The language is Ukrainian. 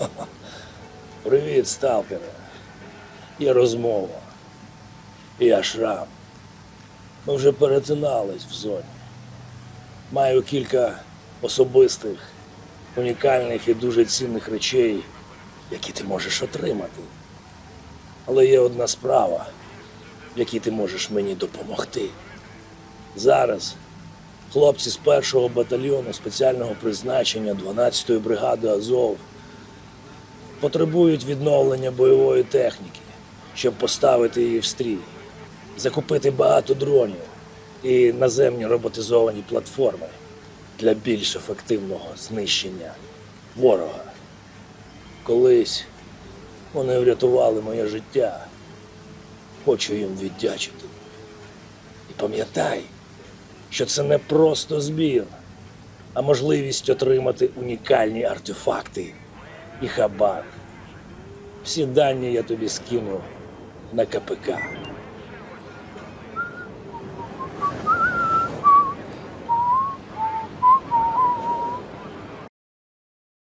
Привіт, сталкере. Є розмова. Я шрам. Ми вже перетинались в зоні. Маю кілька особистих, унікальних і дуже цінних речей, які ти можеш отримати. Але є одна справа, в якій ти можеш мені допомогти. Зараз хлопці з першого батальйону спеціального призначення 12-ї бригади Азов потребують відновлення бойової техніки, щоб поставити її в стрій, закупити багато дронів і наземні роботизовані платформи для більш ефективного знищення ворога. Колись вони врятували моє життя. Хочу їм віддячити. І пам'ятай, що це не просто збір, а можливість отримати унікальні артефакти і хабар. Всі дані я тобі скину на КПК.